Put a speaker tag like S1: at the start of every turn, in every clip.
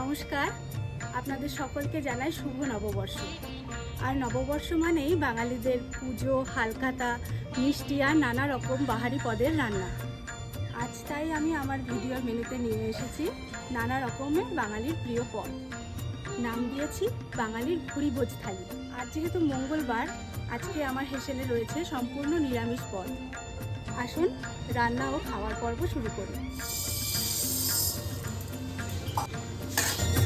S1: নমস্কার। আপনাদের সকলকে জানাই শুভ নববর্ষ। আর নববর্ষ মানেই বাঙালিদের পুজো, হালখাতা, মিষ্টি আর নানা রকম বাহারি পদের রান্না। আজ তাই আমি আমার ভিডিওর মেনুতে নিয়ে এসেছি নানা রকমের বাঙালির প্রিয় পদ। নাম দিয়েছি বাঙালির ভুড়ি ভোজ থালি আজ যেহেতু মঙ্গলবার, আজকে আমার হেসেলে রয়েছে সম্পূর্ণ নিরামিষ পদ। আসুন রান্না ও খাওয়ার পর্ব শুরু করি।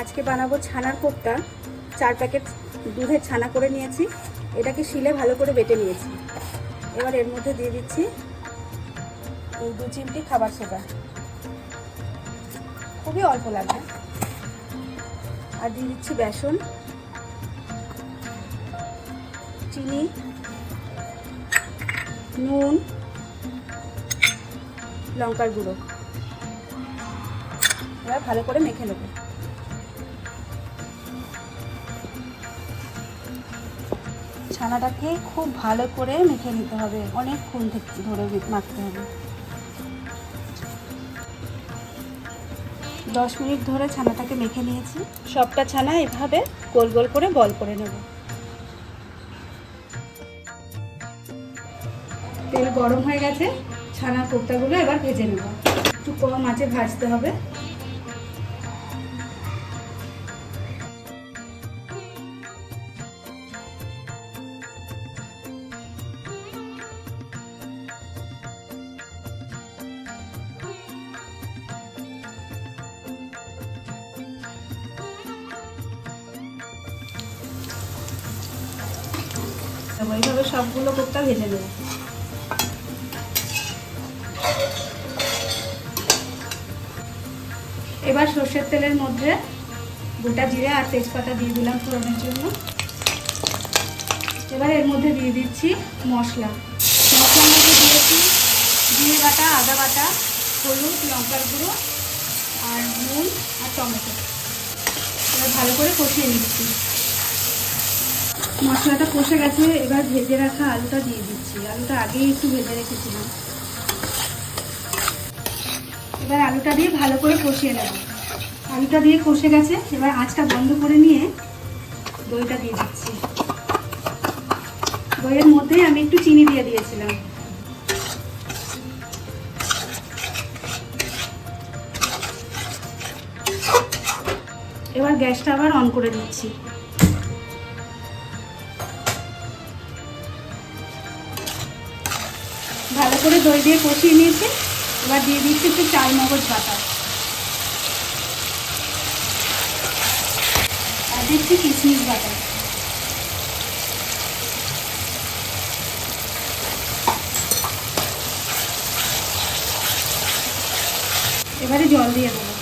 S1: আজকে বানাবো ছানার কোপ্তা। চার প্যাকেট দুধের ছানা করে নিয়েছি। এটাকে শিলে ভালো করে বেটে নিয়েছি। এবার এর মধ্যে দিয়ে দিচ্ছি এই দু চিমটি খাবার সোডা। খুবই অল্প লাগবে। আর দিয়ে দিচ্ছি বেসন। চিনি। নুন। লঙ্কার গুঁড়ো। এবার ভালো করে মেখে নেব। ছানাটাকে খুব ভালো করে মেখে নিতে হবে। অনেকক্ষণ ধরে মাখতে হবে। দশ মিনিট ধরে ছানাটাকে মেখে নিয়েছি। সবটা ছানা এভাবে গোল গোল করে বল করে নেব। তেল গরম হয়ে গেছে। ছানার কোপ্তাগুলো এবার ভেজে নেব। একটু কম আঁচে ভাজতে হবে। এইভাবে সবগুলো কোপ্তা ভেজে নেব এবার সর্ষের তেলের মধ্যে গোটা জিরে আর তেজপাতা দিয়ে দিলাম ফোড়নের জন্য। এবার এর মধ্যে দিয়ে দিচ্ছি মশলা। মশলার মধ্যে দিয়েছি জিরে বাটা, আদা বাটা, হলুদ, লঙ্কার গুঁড়ো আর নুন আর টমেটো। এবার ভালো করে কষিয়ে নিচ্ছি। মশলাটা কষে গেছে, এবার ভেজে রাখা আলুটা দিয়ে দিচ্ছি। আলুটা আগেই একটু ভেজে রেখেছিলাম। এবার আলুটা দিয়ে ভালো করে কষিয়ে নেব। আলুটা দিয়ে কষে গেছে, এবার আঁচটা বন্ধ করে নিয়ে দইটা দিয়ে দিচ্ছি। দইয়ের মধ্যেই আমি একটু চিনি দিয়ে দিয়েছিলাম। এবার গ্যাসটা আবার অন করে দিচ্ছি করে দই দিয়ে কষিয়ে নিয়েছি। এবার দিয়ে দিচ্ছি একটু চাল মগজ বাটা। আর দিচ্ছি কিশমিশ বাটা। এবারে জল দিয়ে দেবো।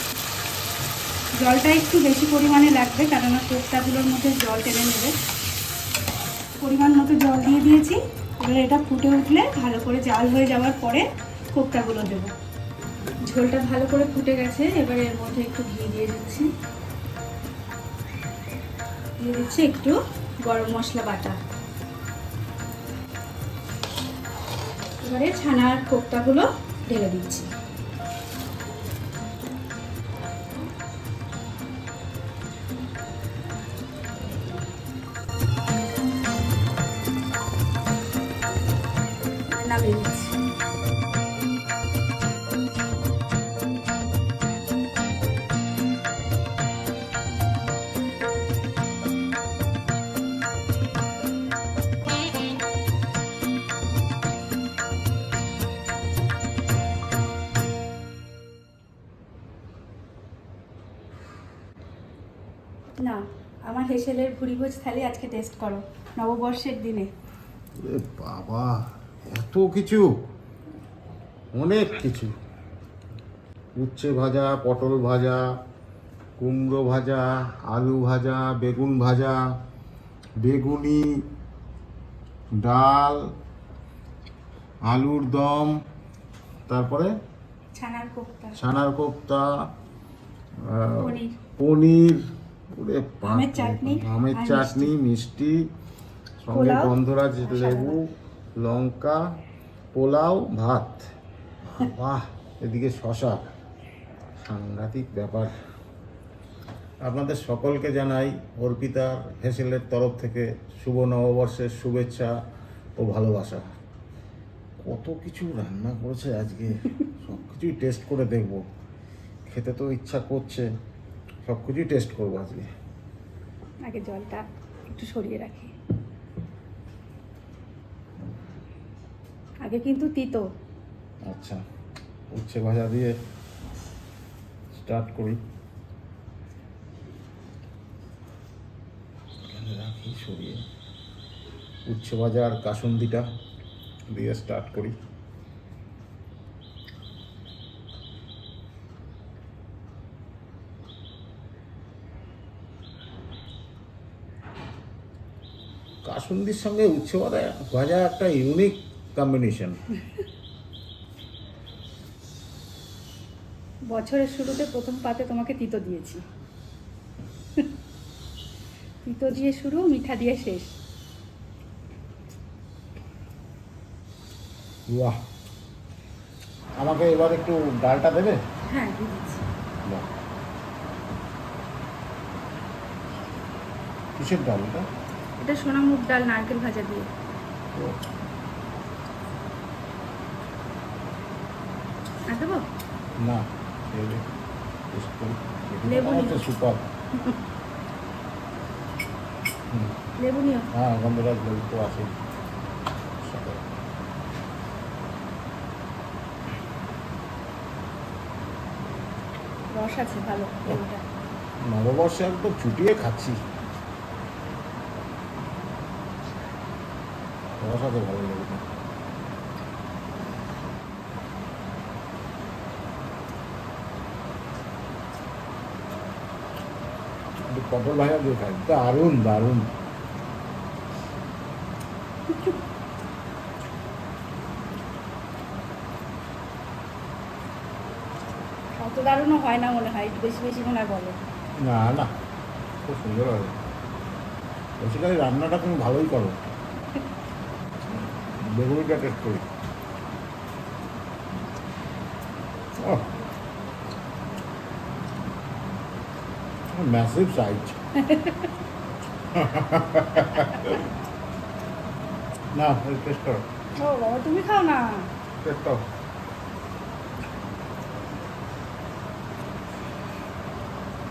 S1: জলটা একটু বেশি পরিমাণে লাগবে কারণ কোপ্তাগুলোর মধ্যে জল টেনে নেবে। পরিমাণ মতো জল দিয়ে দিয়েছি। এবার এটা ফুটে উঠলে ভালো করে জাল হয়ে যাওয়ার পরে কোপ্তাগুলো দেবো। ঝোলটা ভালো করে ফুটে গেছে, এবার এর মধ্যে একটু ঘি দিয়ে দিচ্ছি। দিয়ে দিচ্ছি একটু গরম মশলা বাটা। এবারে ছানার কোপ্তাগুলো ঢেলে দিচ্ছি। নামিয়ে দিচ্ছি না আমার হেসেলের ভুড়িভোজ থালি আজকে টেস্ট করো নববর্ষের দিনে।
S2: বাবা। এত কিছু অনেক কিছু। উচ্ছে ভাজা পটল ভাজা কুমড়ো ভাজা আলু ভাজা বেগুন ভাজা বেগুনি ডাল আলুর দম তারপরে
S1: ছানার কোপ্তা।
S2: ছানার কোপ্তা
S1: পনির। আমের চাটনি
S2: মিষ্টি। সঙ্গে গন্ধরাজ লেবু। লঙ্কা, পোলাও, ভাত। বাহ, এদিকে শশা। সাংঘাতিক ব্যাপার। আপনাদের সকলকে জানাই অর্পিতার হেসেলের তরফ থেকে শুভ নববর্ষের শুভেচ্ছা ও ভালোবাসা। কত কিছু রান্না করেছে আজকে। সব কিছুই টেস্ট করে দেখব। খেতে তো ইচ্ছা করছে। সব কিছুই টেস্ট করব আজকে।
S1: আগে জলটা একটু সরিয়ে রাখি। আগে কিন্তু তিতো।
S2: আচ্ছা উচ্ছে ভাজা দিয়ে স্টার্ট করি। রাখি সরিয়ে উচ্ছে ভাজা আর কাসুন্দিটা দিয়ে স্টার্ট করি। কাসুন্দির সঙ্গে উচ্ছে ভাজা ভাজা একটা ইউনিক কম্বিনেশন
S1: বছরের শুরুতে প্রথম পাতে তোমাকে তিতো দিয়েছি। তিতো দিয়ে শুরু মিঠা দিয়ে শেষ।
S2: বাহ। আমাকে এবার একটু ডালটা দেবে?
S1: হ্যাঁ দিচ্ছি।
S2: কিসের ডাল এটা?
S1: এটা সোনা মুগ ডাল নারকেল ভাজা দিয়ে
S2: ও,
S1: আর দেবো
S2: না এই যে, taste করি।
S1: লেবু
S2: তো সুপার।
S1: লেবু নিও।
S2: হ্যাঁ গন্ধরাজ লেবু তো আছে
S1: রস আছে ভালো লেবুটা।
S2: নববর্ষে একদম চুটিয়ে খাচ্ছি। রসাতে ভালো লেগেছে পটল ভাজা দিয়ে খাই। দারুণ দারুণ।
S1: অত দারুণও হয় না মনে হয় বেশি বেশি মনে হয় বলো।
S2: না না খুব সুন্দর হবে রান্নাটা তুমি ভালোই করো। বেগুনিটা টেস্ট করি। ম্যাসিভ সাইজ না টেস্ট করো
S1: ও বাবা তুমি খাও না।
S2: টেস্ট করো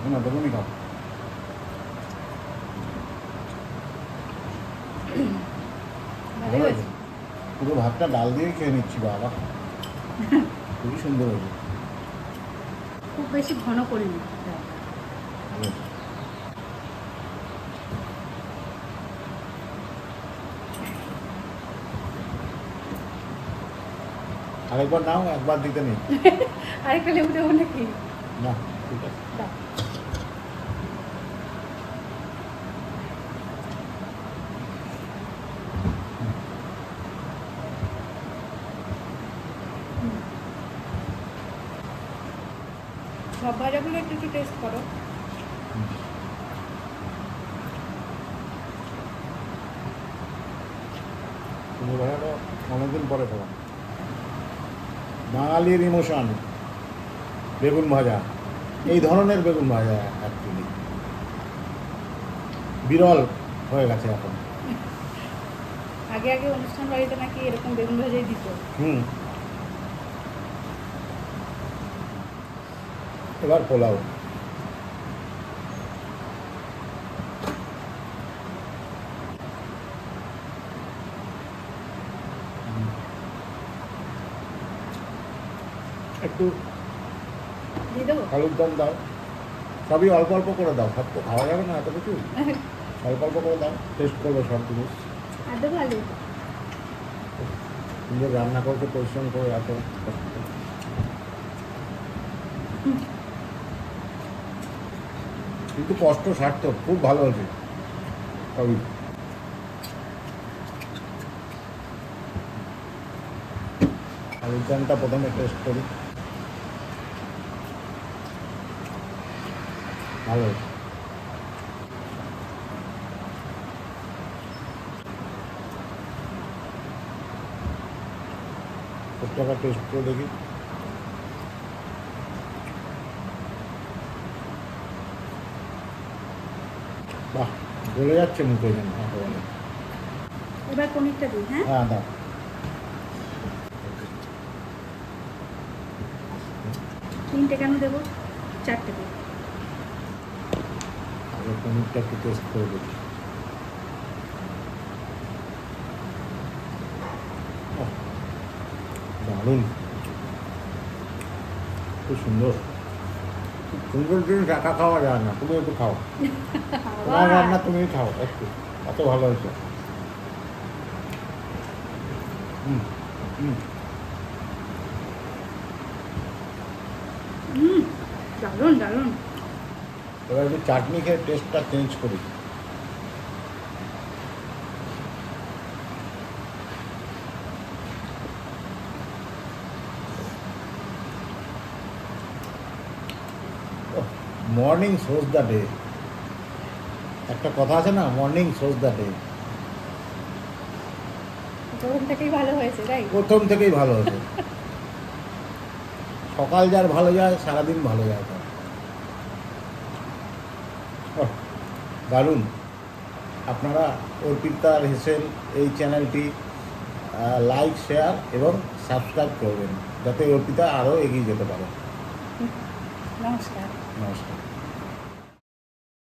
S2: না বেগুনি খাও পুরো ভাতটা ডাল দিয়ে খেয়ে নিচ্ছি বাবা। খুবই সুন্দর হয়েছে।
S1: খুব বেশি ঘন করিনি।
S2: আরেকবার নাও একবার দিতে নেই।
S1: আরেকটা লেবু দেবো নাকি?
S2: না ঠিক আছে।
S1: দাও। ভাজাগুলো একটু একটু টেস্ট করো
S2: তুমি ভাড়াটা অনেকদিন পরে খেলাম বাঙালির ইমোশন বেগুন ভাজা। এই ধরনের বেগুন ভাজা অ্যাকচুয়ালি বিরল হয়ে গেছে এখন।
S1: আগে আগে অনুষ্ঠান বাড়িতে নাকি এরকম বেগুন ভাজাই দিত।
S2: হুম। এবার পোলাও। একটু
S1: দেবো?
S2: দম দাও। সবই অল্প অল্প করে দাও সব তো খাওয়া যাবে না এত কিছু। অল্প অল্প করে দাও টেস্ট করবে সব জিনিস। নিজের রান্না করতে পরিশ্রম করে এত কিন্তু কষ্ট সার্থক খুব ভালো হয়েছে। সবই। আলুর দমটা প্রথমে টেস্ট করি। ভালো। হয়েছে প্রত্যেকটা টেস্ট করে দেখি। বাহ গলে যাচ্ছে মুখে যেন
S1: এবার পনিরটা দিই হ্যাঁ?
S2: হ্যাঁ দাও।
S1: তিনটে কেন দেবো? চারটে দেবো।
S2: আগে পনিরটা একটু টেস্ট করে দেখি। দারুণ। খুব সুন্দর। সুন্দর জিনিস একা খাওয়া যায় না তুমি একটু খাও। তোমার রান্না তুমি খাও একটু। এত ভালো হয়েছে। হুম হুম
S1: হুম দারুণ দারুণ।
S2: এবার একটু চাটনি খেয়ে টেস্টটা চেঞ্জ করি। মর্নিং সোজ দ্য ডে একটা কথা আছে না মর্নিং সোজ দ্য ডে
S1: প্রথম থেকেই ভালো হয়েছে তাই?
S2: প্রথম থেকেই ভালো হয়েছে। সকাল যার ভালো যায় সারাদিন ভালো যায়। দারুণ। আপনারা অর্পিতার হেসেল এই চ্যানেলটি লাইক শেয়ার এবং সাবস্ক্রাইব করবেন যাতে অর্পিতা আরও এগিয়ে যেতে পারে।
S1: নমস্কার।
S2: নমস্কার।